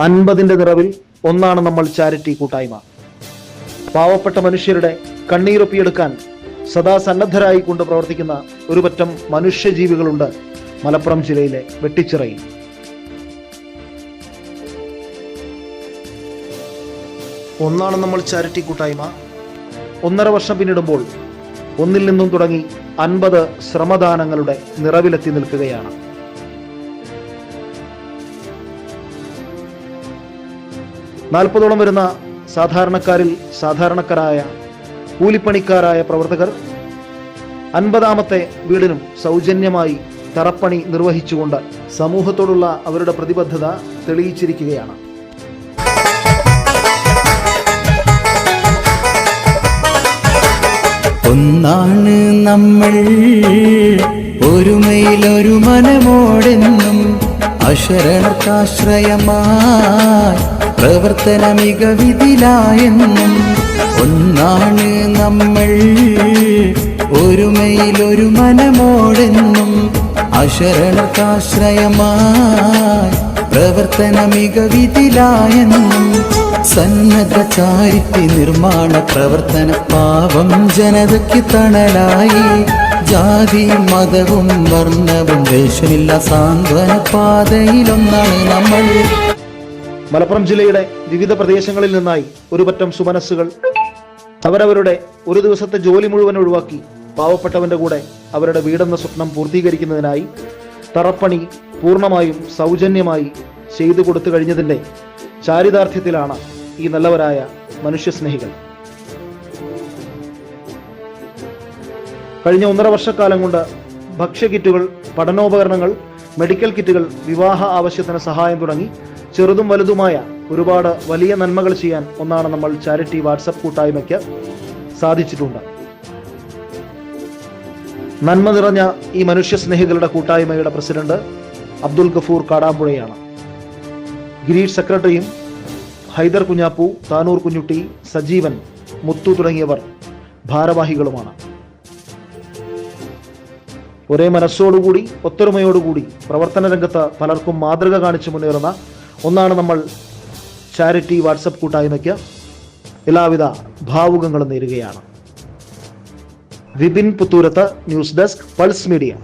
അൻപതിന്റെ നിറവിൽ ഒന്നാണ് നമ്മൾ ചാരിറ്റി കൂട്ടായ്മ. പാവപ്പെട്ട മനുഷ്യരുടെ കണ്ണീരൊപ്പിയെടുക്കാൻ സദാ സന്നദ്ധരായി കൊണ്ട് പ്രവർത്തിക്കുന്ന ഒരുപറ്റം മനുഷ്യജീവികളുണ്ട് മലപ്പുറം ജില്ലയിലെ വെട്ടിച്ചിറയിൽ. ഒന്നാണ് നമ്മൾ ചാരിറ്റി കൂട്ടായ്മ. ഒന്നര വർഷം പിന്നിടുമ്പോൾ ഒന്നിൽ നിന്നും തുടങ്ങി അൻപത് ശ്രമദാനങ്ങളുടെ നിറവിലെത്തി നിൽക്കുകയാണ്. നാൽപ്പതോളം വരുന്ന സാധാരണക്കാരിൽ സാധാരണക്കാരായ കൂലിപ്പണിക്കാരായ പ്രവർത്തകർ അൻപതാമത്തെ വീടിനും സൗജന്യമായി തറപ്പണി നിർവഹിച്ചുകൊണ്ട് സമൂഹത്തോടുള്ള അവരുടെ പ്രതിബദ്ധത തെളിയിച്ചിരിക്കുകയാണ്. ഒന്നാണ് നമ്മൾ ഒരുമയിലൊരു മനമോടെന്നും അശരണർക്കാശ്രയമായി പ്രവർത്തന മികവിതിലായെന്നും ഒന്നാണ് നമ്മൾ ഒരുമയിലൊരു മനമോടെന്നും അശരണർക്കാശ്രയമായി പ്രവർത്തന മികവിതിലായെന്നും സന്നദ്ധ ചാരിറ്റി നിർമ്മാണ പ്രവർത്തന പാവം ജനതയ്ക്ക് തണലായി ജാതി മതവും വർണവും ദേശമില്ല സാന്ത്വന പാതയിലൊന്നാണ് നമ്മൾ. മലപ്പുറം ജില്ലയുടെ വിവിധ പ്രദേശങ്ങളിൽ നിന്നായി ഒരുപറ്റം സുമനസ്സുകൾ അവരവരുടെ ഒരു ദിവസത്തെ ജോലി മുഴുവൻ ഒഴിവാക്കി പാവപ്പെട്ടവന്റെ കൂടെ അവരുടെ വീടെന്ന സ്വപ്നം പൂർത്തീകരിക്കുന്നതിനായി തറപ്പണി പൂർണമായും സൗജന്യമായി ചെയ്തു കൊടുത്തു കഴിഞ്ഞതിന്റെ ചാരിതാർത്ഥ്യത്തിലാണ് ഈ നല്ലവരായ മനുഷ്യസ്നേഹികൾ. കഴിഞ്ഞ ഒന്നര വർഷക്കാലം കൊണ്ട് ഭക്ഷ്യകിറ്റുകൾ പഠനോപകരണങ്ങൾ മെഡിക്കൽ കിറ്റുകൾ വിവാഹ ആവശ്യത്തിന് സഹായം തുടങ്ങി ചെറുതും വലുതുമായ ഒരുപാട് വലിയ നന്മകൾ ചെയ്യാൻ ഒന്നാണ് നമ്മൾ ചാരിറ്റി വാട്സപ്പ് കൂട്ടായ്മയ്ക്ക് സാധിച്ചിട്ടുണ്ട്. നന്മ നിറഞ്ഞ ഈ മനുഷ്യ സ്നേഹികളുടെ കൂട്ടായ്മയുടെ പ്രസിഡന്റ് അബ്ദുൽ ഗഫൂർ കാടാമ്പുഴയാണ്. ഗിരീഷ് സെക്രട്ടറിയും ഹൈദർ കുഞ്ഞാപ്പു താനൂർ കുഞ്ഞുട്ടി സജീവൻ മുത്തു തുടങ്ങിയവർ ഭാരവാഹികളുമാണ്. ഒരേ മനസ്സോടുകൂടി ഒത്തൊരുമയോടുകൂടി പ്രവർത്തന രംഗത്ത് പലർക്കും മാതൃക കാണിച്ചു മുന്നേറുന്ന ഒന്നാണ് നമ്മൾ ചാരിറ്റി വാട്സപ്പ് കൂട്ടായ്മയ്ക്ക് എല്ലാവിധ ഭാവുകങ്ങളും നേരുകയാണ്. Vipin Puthoorath news desk pulse media.